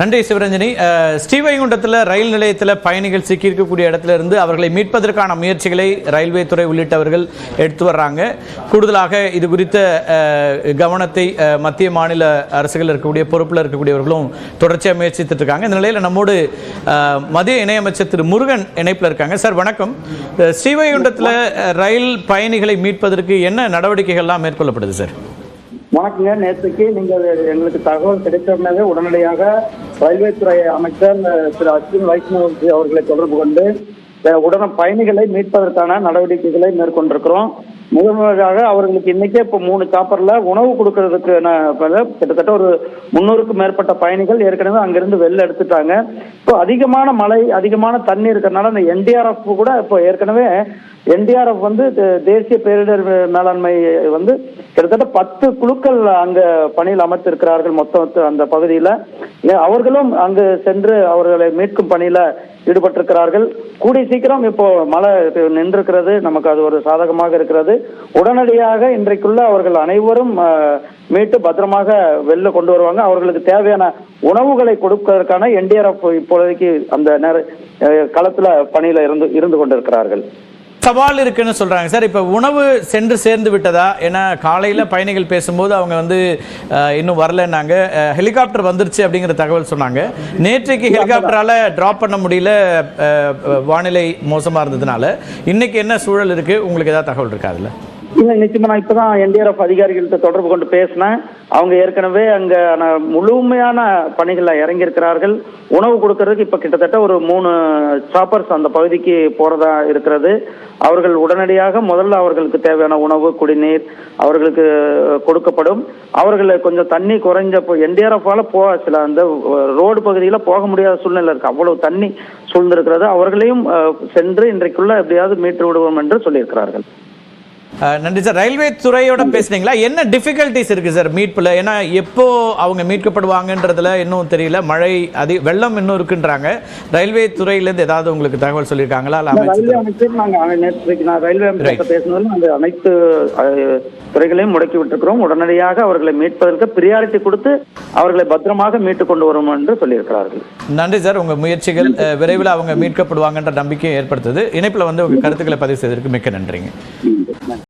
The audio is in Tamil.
நன்றி சிவரஞ்சனி. ஸ்ரீவைகுண்டத்தில் ரயில் நிலையத்தில் பயணிகள் சிக்கியிருக்கக்கூடிய இடத்துல இருந்து அவர்களை மீட்பதற்கான முயற்சிகளை ரயில்வே துறை உள்ளிட்டவர்கள் எடுத்து வர்றாங்க. கூடுதலாக இது குறித்த கவனத்தை மத்திய மாநில அரசுகள் இருக்கக்கூடிய பொறுப்பில் இருக்கக்கூடியவர்களும் தொடர்ச்சியாக முயற்சித்துட்டு இருக்காங்க. இந்த நிலையில் நம்மோடு மத்திய இணையமைச்சர் திரு முருகன் இணைப்பில் இருக்காங்க. சார் வணக்கம். ஸ்ரீவைகுண்டத்தில் ரயில் பயணிகளை மீட்பதற்கு என்ன நடவடிக்கைகள்லாம் மேற்கொள்ளப்படுது சார்? வணக்கங்க. நேற்றுக்கு நீங்கள் எங்களுக்கு தகவல் கிடைத்தவுடனே உடனடியாக ரயில்வே துறை அமைச்சர் திரு அஸ்வின் வைஷ்ணவ் அவர்களை தொடர்பு கொண்டு உடன பயணிகளை மீட்பதற்கான நடவடிக்கைகளை மேற்கொண்டிருக்கிறோம். முதன்முறையாக அவர்களுக்கு இன்னைக்கே இப்போ மூணு சாப்பர்ல உணவு கொடுக்கறதுக்கு கிட்டத்தட்ட ஒரு முன்னூறுக்கும் மேற்பட்ட பயணிகள் ஏற்கனவே அங்கிருந்து வெளில எடுத்துட்டாங்க. இப்போ அதிகமான மழை அதிகமான தண்ணி இருக்கிறதுனால அந்த என்டிஆர்எஃப் கூட இப்போ ஏற்கனவே என்டிஆர்எஃப் வந்து தேசிய பேரிடர் மேலாண்மை வந்து கிட்டத்தட்ட பத்து குழுக்கள் அங்க பணியில் அமர்த்திருக்கிறார்கள் மொத்தம் அந்த பகுதியில். அவர்களும் அங்கு சென்று அவர்களை மீட்கும் பணியில ஈடுபட்டிருக்கிறார்கள். கூடிய சீக்கிரம் இப்போ மழை நின்றிருக்கிறது. நமக்கு அது ஒரு சாதகமாக இருக்கிறது. உடனடியாக இன்றைக்குள்ள அவர்கள் அனைவரும் மீட்டு பத்திரமாக வெளில கொண்டு வருவாங்க. அவர்களுக்கு தேவையான உணவுகளை கொடுப்பதற்கான என்டிஆர்எஃப் இப்போதைக்கு அந்த நேர களத்துல பணியில இருந்து இருந்து கொண்டிருக்கிறார்கள். சவால் இருக்குன்னு சொல்றாங்க. சார் இப்போ உணவு சென்று சேர்ந்து விட்டதா? ஏன்னா காலையில் பயணிகள் பேசும்போது அவங்க வந்து இன்னும் வரலன்னாங்க. ஹெலிகாப்டர் வந்துருச்சு அப்படிங்கிற தகவல் சொன்னாங்க. நேற்றைக்கு ஹெலிகாப்டரால ட்ராப் பண்ண முடியல வானிலை மோசமா இருந்ததுனால. இன்னைக்கு என்ன சூழல் இருக்கு? உங்களுக்கு ஏதாவது தகவல் இருக்கா இல்லை நிச்சயமா நான் இப்பதான் என்டிஆர்எஃப் அதிகாரிகள்கிட்ட தொடர்பு கொண்டு பேசினேன். அவங்க ஏற்கனவே அங்க நான் முழுமையான பணிகள்ல இறங்கி இருக்கிறார்கள் உணவு கொடுக்கறதுக்கு இப்ப கிட்டத்தட்ட ஒரு மூணு சாப்பர்ஸ் அந்த பகுதிக்கு போறதா இருக்கிறது. அவர்கள் உடனடியாக முதல்ல அவர்களுக்கு தேவையான உணவு குடிநீர் அவர்களுக்கு கொடுக்கப்படும். அவர்கள் கொஞ்சம் தண்ணி குறைஞ்ச என்டிஆர்எஃபால போக சில அந்த ரோடு பகுதியில் போக முடியாத சூழ்நிலை இருக்கு. அவ்வளவு தண்ணி சூழ்ந்திருக்கிறது. அவர்களையும் சென்று இன்றைக்குள்ள எப்படியாவது மீட்டு விடுவோம் என்று சொல்லியிருக்கிறார்கள். நன்றி சார். ரயில்வே துறையோட பேசுனீங்களா? என்ன டிஃபிகல்ட்டிஸ் இருக்கு சார் மீட்புல? ஏன்னா எப்போ அவங்க மீட்கப்படுவாங்கன்றதுல இன்னும் தெரியல. மழை அதி வெள்ளம் இன்னும் இருக்குன்றாங்க. ரயில்வே துறையிலேருந்து ஏதாவது உங்களுக்கு தகவல் சொல்லியிருக்காங்களா? இல்ல அனைத்து துறைகளையும் முடக்கி விட்டிருக்கிறோம். உடனடியாக அவர்களை மீட்பதற்கு பிரியாரிட்டி கொடுத்து அவர்களை பத்திரமாக மீட்டு கொண்டு வரும் என்று சொல்லியிருக்கிறார்கள். நன்றி சார். உங்க முயற்சிகள் விரைவில் அவங்க மீட்கப்படுவாங்கன்ற நம்பிக்கையை ஏற்படுத்துது. இணைப்புல வந்து உங்க கருத்துக்களை பதிவு செய்ததற்கு மிக்க நன்றிங்க.